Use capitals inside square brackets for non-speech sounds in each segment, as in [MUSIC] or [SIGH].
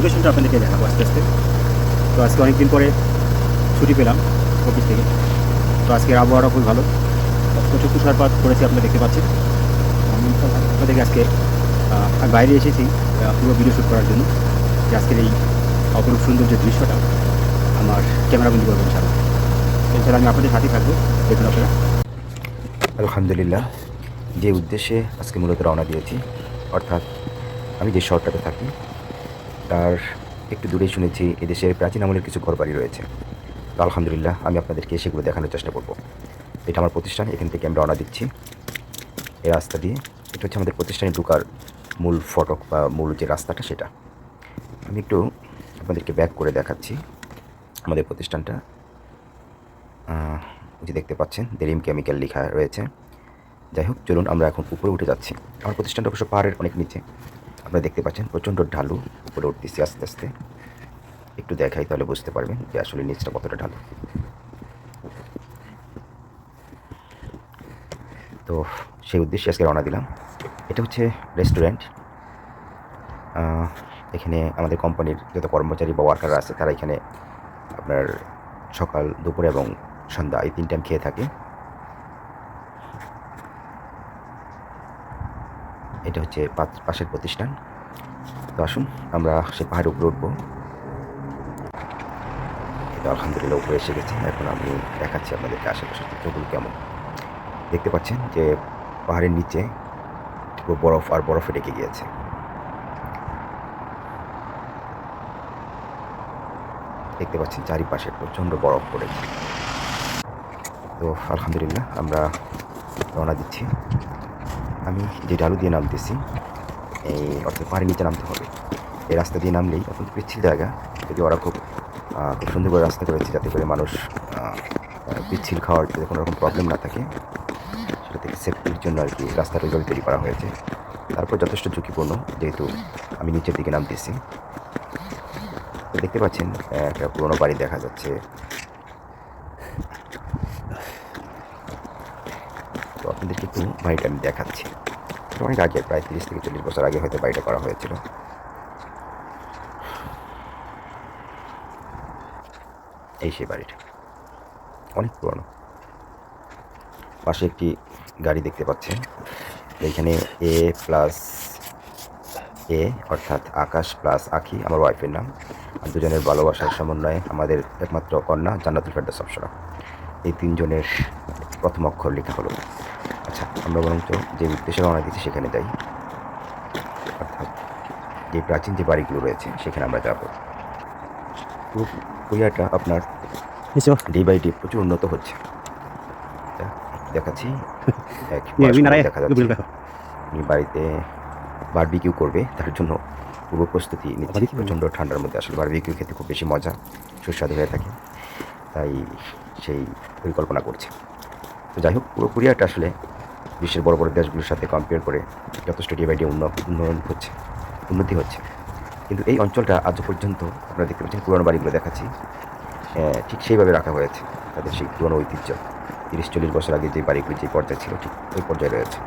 লোকেশনটা আপনাদেরকে দেখাবো আস্তে আস্তে। তো আজকে অনেকদিন পরে ছুটি পেলাম অফিস থেকে। তো আজকের আবহাওয়াটা খুব ভালো। প্রচুর তুষারপাত করেছে আপনারা দেখতে পাচ্ছেন। আমি আপনাদেরকে আজকে বাইরে এসেছি পুরো ভিডিও শ্যুট করার জন্য। যে আজকের এই অপরূপ সুন্দর যে দৃশ্যটা আমার ক্যামেরাবন্দি করবেন ইনশাআল্লাহ। এছাড়া আমি আপনাদের সাথেই থাকব। দেখুন আপনারা। আলহামদুলিল্লাহ, যে উদ্দেশ্যে আজকে মূলত রওনা দিয়েছি, অর্থাৎ আমি যে শহরটাতে থাকি তার একটু দূরে শুনেছি, এদেশের প্রাচীন আমলের কিছু ঘরবাড়ি রয়েছে। তো আলহামদুলিল্লাহ, আমি আপনাদেরকে সেগুলো দেখানোর চেষ্টা করব। এটা আমার প্রতিষ্ঠান, এখান থেকে আমি রওনা দিচ্ছি। এই রাস্তা দিয়ে, এটা হচ্ছে আমাদের প্রতিষ্ঠানে ঢুকার মূল ফটক বা মূল যে রাস্তাটা সেটা। আমি একটু আপনাদেরকে ব্যাক করে দেখাচ্ছি আমাদের প্রতিষ্ঠানটা। যে দেখতে পাচ্ছেন দেরিম কেমিক্যাল লেখা রয়েছে। যাই হোক, চলুন আমরা এখন উপরে উঠে যাচ্ছি। আমার প্রতিষ্ঠানটা অবশ্য পাহাড়ের অনেক নিচে। আপনারা দেখতে পাচ্ছেন, প্রচণ্ড ঢালু। উপরে উঠতেছি আস্তে আস্তে। একটু দেখাই তাহলে বুঝতে পারবেন যে আসলে নিচটা কতটা ঢালু। তো সেই উদ্দেশ্যে আজকে রওনা দিলাম। এটা হচ্ছে রেস্টুরেন্ট। এখানে আমাদের কোম্পানির যত কর্মচারী বা ওয়ার্কাররা আছে, তারা এখানে আপনার সকাল, দুপুর এবং সন্ধ্যা এই তিন টাইম খেয়ে থাকে। এটা হচ্ছে পাশের প্রতিষ্ঠান। তো আসুন, আমরা সে পাহাড়ের উপরে উঠবো। এটা আলহামদুলিল্লাহ উপরে এসে গেছে। এখন আমি দেখাচ্ছি আপনাদেরকে আশেপাশের চিত্রগুলো কেমন। দেখতে পাচ্ছেন যে পাহাড়ের নিচে পুরো বরফ আর বরফে ডেকে গিয়েছে। দেখতে পাচ্ছেন চারিপাশে প্রচণ্ড বরফ পড়েছে। তো আলহামদুলিল্লাহ আমরা রওনা দিচ্ছি। আমি যে ঢালু দিয়ে নামতেছি এই অর্থাৎ পাহাড়ের নিচে নামতে হবে। এই রাস্তা দিয়ে নামলেই অত্যন্ত পিচ্ছিল জায়গা যদি ওরা খুব খুব সুন্দর করে রাস্তা করেছে যাতে করে মানুষ পিচ্ছিল খাওয়ার যাতে কোনো রকম প্রবলেম না থাকে, সেটা থেকে সেফটির জন্য আর কি রাস্তাটা ওইভাবে তৈরি করা হয়েছে। তারপর যথেষ্ট ঝুঁকিপূর্ণ, যেহেতু আমি নিচের দিকে নামতেছি। দেখতে পাচ্ছেন একটা পুরোনো বাড়ি দেখা যাচ্ছে। তো আপনাদেরকে একটু বাড়িটা আমি দেখাচ্ছি। এটা অনেক আগে প্রায় তিরিশ থেকে চল্লিশ বছর আগে হয়তো বাড়িটা করা হয়েছিল। এই সেই বাড়িটা। অনেক পুরনো। পাশে একটি গাড়ি দেখতে পাচ্ছেন। এইখানে এ প্লাস এ, অর্থাৎ আকাশ প্লাস আখি, আমার ওয়াইফের নাম। আর দুজনের ভালোবাসার সমন্বয়ে আমাদের একমাত্র কন্যা জান্নাতুল ফেরদাস অপসরা এই তিনজনের প্রথম অক্ষর লেখা হলো আচ্ছা আমরা বরঞ্চ যে উদ্দেশ্যে রওনা দিচ্ছি সেখানে যাই। অর্থাৎ যে প্রাচীন যে বাড়িগুলো রয়েছে সেখানে আমরা যাব। পুরো কোরিয়াটা আপনার ডে বাই ডে প্রচুর উন্নত হচ্ছে। দেখাচ্ছি। [LAUGHS] দেখা যাচ্ছে। বাড়িতে বারবিকিউ করবে তার জন্য পূর্ব প্রস্তুতি নিচ্ছে? প্রচণ্ড ঠান্ডার মধ্যে আসলে বারবিকিউ খেতে খুব বেশি মজা সুস্বাদু হয়ে থাকে। তাই সেই পরিকল্পনা করছে। তো যাই হোক পুরো কোরিয়াটা আসলে বিশ্বের বড় বড় দেশগুলোর সাথে কম্পেয়ার করে যথেষ্ট ডে বাই ডে উন্নয়ন হচ্ছে, উন্নতি হচ্ছে। কিন্তু এই অঞ্চলটা আজ পর্যন্ত আপনারা দেখতে পাচ্ছেন, পুরনো বাড়িগুলো দেখাচ্ছি। ঠিক সেইভাবে রাখা হয়েছে তাদের সেই পুরনো ঐতিহ্য। তিরিশ, চল্লিশ বছর আগে যে বাড়িগুলি যে পর্যায়ে ছিল, ঠিক ওই পর্যায়ে রয়েছে।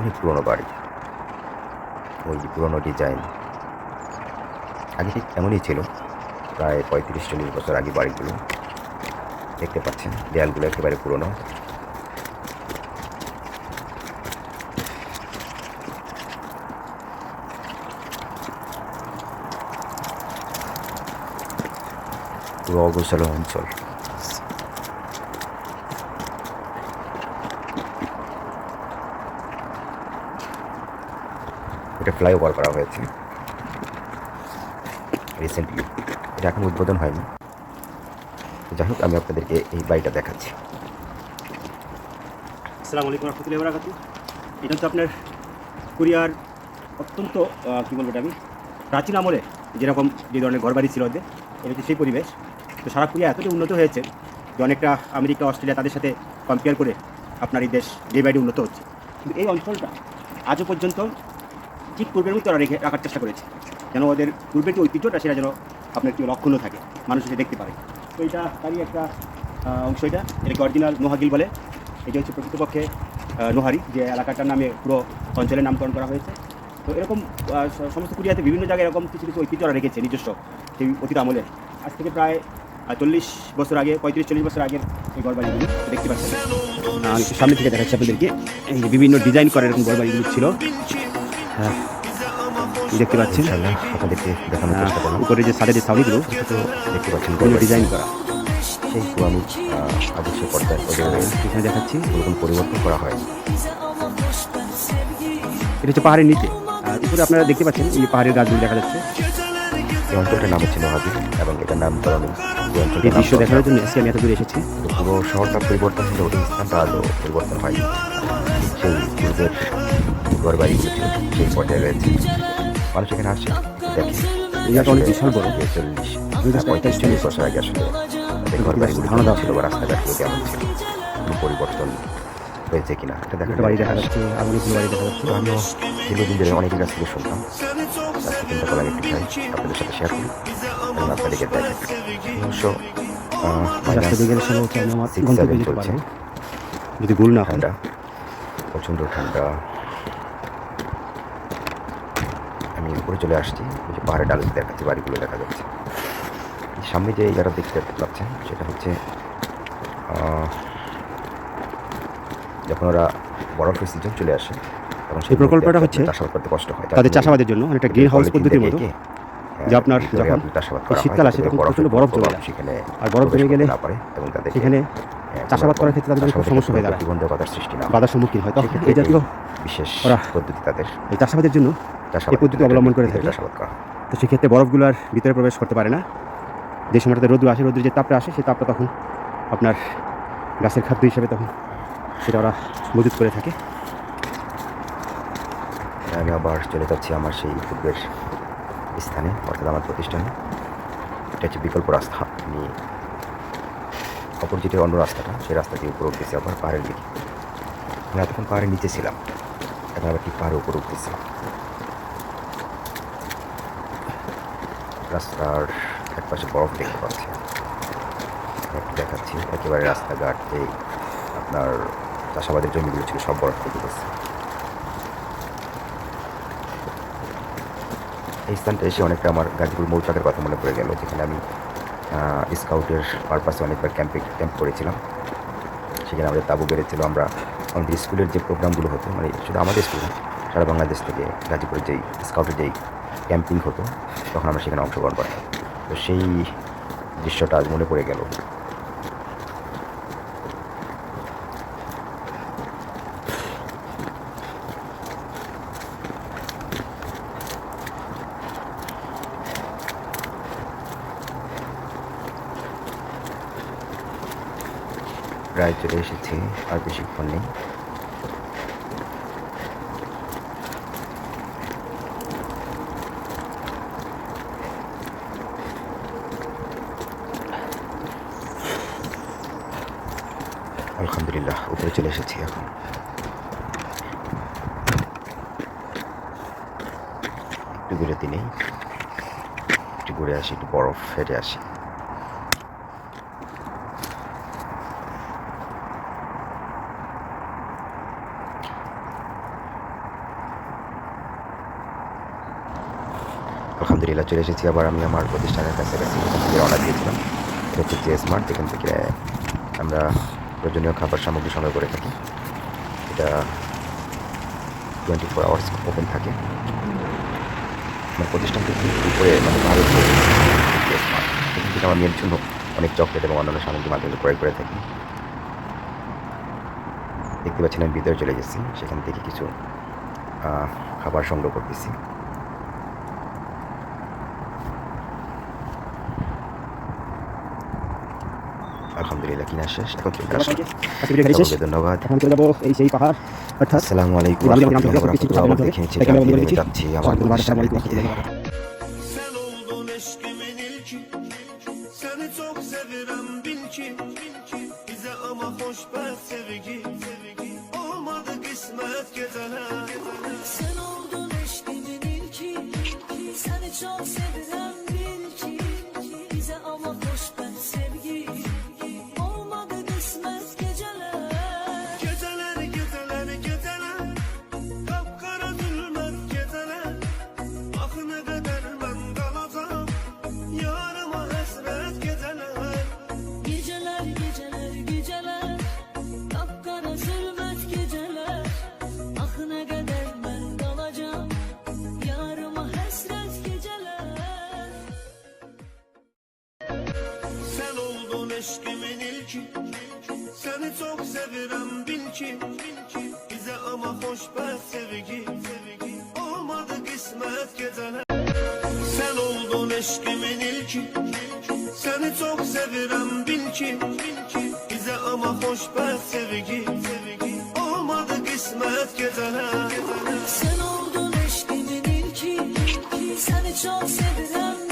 অনেক পুরনো বাড়ি। ওই যে পুরনো ডিজাইন আগে ঠিক এমনই ছিল, প্রায় পঁয়ত্রিশ, চল্লিশ বছর আগে বাড়িগুলো। দেখতে পাচ্ছেন, দেয়ালগুলো একেবারে পুরনো। পুরো অগোছালো অঞ্চল। এটা ফ্লাইওভার করা হয়েছে। রিসেন্টলি এটা এখন উদ্বোধন হয়নি। তো যাই হোক, আমি আপনাদেরকে এই বাড়িটা দেখাচ্ছি। আসসালামু আলাইকুম রহমতুল্লাহ বারাকাতু এটা হচ্ছে আপনার কোরিয়ার অত্যন্ত কী বলব আমি, প্রাচীন আমলে যেরকম যে ধরনের ঘরবাড়ি ছিল ওদের, এটা হচ্ছে সেই পরিবেশ। তো সারা কোরিয়া এতটাই উন্নত হয়েছে যে অনেকটা আমেরিকা, অস্ট্রেলিয়া তাদের সাথে কম্পেয়ার করে আপনার এই দেশ ডে বাই উন্নত হচ্ছে। কিন্তু এই অঞ্চলটা আজও পর্যন্ত ঠিক পূর্বের মতো রেখে, রাখার চেষ্টা করেছে। যেন ওদের পূর্বের যে ঐতিহ্যটা, সেটা যেন আপনার কি লক্ষণও থাকে, মানুষ দেখতে পারে। তো তারই একটা অংশ এটা। এটাকে অরিজিনাল নোহাগিল বলে। এটা হচ্ছে প্রকৃতপক্ষে নোহারি যে এলাকাটার নামে পুরো অঞ্চলের নামকরণ করা হয়েছে। তো এরকম সমস্ত কুরিয়াতে বিভিন্ন জায়গায় এরকম কিছু কিছু ঐতিহ্য রেখেছে নিজস্ব সেই অতীত আমলের আজ থেকে প্রায় চল্লিশ বছর আগে পঁয়ত্রিশ চল্লিশ বছর আগের এই ঘরবাড়িগুলি দেখতে পাচ্ছেন। সামনে থেকে দেখাচ্ছি আপনাদেরকে। এই বিভিন্ন ডিজাইন করা এরকম ঘরবাড়িগুলি ছিল। হ্যাঁ, দেখতে পাচ্ছেন। আপনাদেরকে দেখানোর চেষ্টা করলাম। উপরে যে সাদের যে ছাউনিগুলো দেখতে পাচ্ছেন গড়বাড়ি। ডিজাইন করা। সেই আমি আদর্শ পর্দায় এখানে দেখাচ্ছি ওরকম পরিবর্তন করা হয়। এটা হচ্ছে পাহাড়ের নিচে। আর উপরে আপনারা দেখতে পাচ্ছেন এই পাহাড়ের গাছগুলি দেখা যাচ্ছে। এই অঞ্চলটার নাম হচ্ছে নোহাবি এবং এটার নামকরণ এই দৃশ্য দেখানোর জন্য আজকে আমি এত দূরে এসেছি পুরো শহরটা পরিবর্তন হলেও এই স্থানটা আদৌ পরিবর্তন হয় সেই পূর্বের ঘর বাড়িগুলো ছিল সেই পর্যায়ে রয়েছে। মানুষ এখানে আসে। দেখে এই অনেক বিশাল বড়। চল্লিশ দুই হাজার পঁয়ত্রিশ চল্লিশ বছর আগে আসলে। ঘর বাড়িগুলো ধারণা দেওয়া ছিল বা রাস্তাঘাটগুলো কেমন ছিল কোনো পরিবর্তন হয়েছে কিনা। এটা দেখা বাড়ি দেখা যাচ্ছে আর অনেকগুলো বাড়ি দেখা যাচ্ছে। আমিও দীর্ঘদিন ধরে অনেকের কাছ থেকে শুনতাম আজকে চিন্তা করলাম একটু চাই আপনাদের সাথে শেয়ার করি। এবং আপনাদেরকে অবশ্য চলছে। যদি ভুল না হয়। ঠান্ডা প্রচণ্ড ঠান্ডা। আমি উপরে চলে আসছি। ওই যে পাহাড়ে ডাল দেখাচ্ছি বাড়িগুলো দেখা যাচ্ছে। সামনে যে জায়গাটা দেখতে পাচ্ছেন সেটা হচ্ছে যখন ওরা বরফের সিজন চলে আসে তখন সেই প্রকল্পটা হচ্ছে চাষাবাদ করতে কষ্ট হয়। তাদের চাষাবাদের জন্য অনেকটা গ্রিন হাউস পদ্ধতির মতো। হ্যাঁ, যে আপনার যখন চাষাবাদ করা শীতকাল আসে তখন প্রচণ্ড বরফ জমে যায়। সেখানে আর বরফ জমে গেলে এবং তাদের সেখানে চাষাবাদ করার ক্ষেত্রে তাদের খুব সমস্যা হয়ে দাঁড়ায়। প্রতিবন্ধকতার সৃষ্টি না। বাধার সম্মুখীন হয়। তখন এই জাতীয় বিশেষ পদ্ধতি তাদের এই চাষাবাদের জন্য এই পদ্ধতি অবলম্বন করে থাকে। তো সেক্ষেত্রে বরফগুলো আর ভিতরে প্রবেশ করতে পারে না। যে সময়টাতে রোদ্র আসে রোদ্রের যে তাপটা আসে সেই তাপটা তখন আপনার গাছের খাদ্য হিসেবে তখন সেটা ওরা মজুত করে থাকে। আমি আবার চলে যাচ্ছি আমার সেই পূর্বের স্থানে অর্থাৎ আমার প্রতিষ্ঠানে। এটা হচ্ছে বিকল্প রাস্তা। আমি অপোজিটের অন্য রাস্তাটা সেই রাস্তা দিয়ে উপরে উঠতেছি আবার পাহাড়ের দিকে। আমি এতক্ষণ পাহাড়ের নিচে ছিলাম। এখন আবার ঠিক পাহাড়ের উপরে উঠতেছি। রাস্তার একপাশে বরফ দেখতে পাচ্ছি। দেখাচ্ছি। একেবারে রাস্তাঘাট এই আপনার চাষাবাদের জমিগুলো ছিল, সব বরফ দেখতে পাচ্ছি এই স্থানটা এসে অনেকটা আমার গাজীপুর মৌচাকের কথা মনে পড়ে গেল, যেখানে আমি স্কাউটের পারপাসে অনেকবার ক্যাম্পে, ক্যাম্প করেছিলাম। সেখানে আমাদের তাবু বেড়েছিল আমরা আমাদের স্কুলের যে প্রোগ্রামগুলো হতো মানে শুধু আমাদের স্কুল সারা বাংলাদেশ থেকে গাজীপুরের যেই, স্কাউটের যেই ক্যাম্পিং হতো তখন আমরা সেখানে অংশগ্রহণ করতাম তো সেই দৃশ্যটা আজ মনে পড়ে গেল। প্রায় চলে এসেছি, আর বেশিক্ষণ নেই। আলহামদুলিল্লাহ, উপরে চলে এসেছি এখন। একটু বিরতি নেই। একটু ঘুরে আসি, একটু বরফ ফেটে আসি। আলহামদুলিল্লাহ, চলে এসেছি। আবার আমি আমার প্রতিষ্ঠানের কাছে রওনা দিয়েছিলাম। এটা হচ্ছে স্মার্ট যেখান থেকে আমরা প্রয়োজনীয় খাবার সামগ্রী সংগ্রহ করে থাকি। এটা টোয়েন্টি ফোর আওয়ার্স ওপেন থাকে। আমার প্রতিষ্ঠান থেকে উপরে মানে ভারত থেকে আমার মেয়ের জন্য অনেক চকলেট এবং অন্যান্য সামগ্রী মাধ্যমে ক্রয় করে থাকি। দেখতে পাচ্ছেন আমি ভিতরে চলে গেছি। সেখান থেকে কিছু খাবার সংগ্রহ করতেছি। শেষ এখন চলে আসলাম আজকে ভিডিও এখানেই শেষ সকলকে ধন্যবাদ এখন চলে যাবো এই সেই পাহাড় অর্থাৎ আসসালামু আলাইকুম আমি আমি রহমতুল্লাহি ওয়া কিছু বারাকাতুহু। আপনাদের দেখে নিচ্ছি এখানে আমি বলে নেমে দিচ্ছি। যাচ্ছি আমার ধন্যবাদ আসসালামু প্রতিষ্ঠানের আলাইকুম দিকে। Sen oldun eşkimin ilki Seni çok seviyorum ki Bizə ama xoşbəxt sevgi Olmadı qismət gecələr Sen oldun eşkimin ilki. Seni çok sevirəm bil ki. Bizə ama xoşbəxt sevgi Olmadı qismət gecələr Sen oldun eşkimin ilki. Seni çok sevilen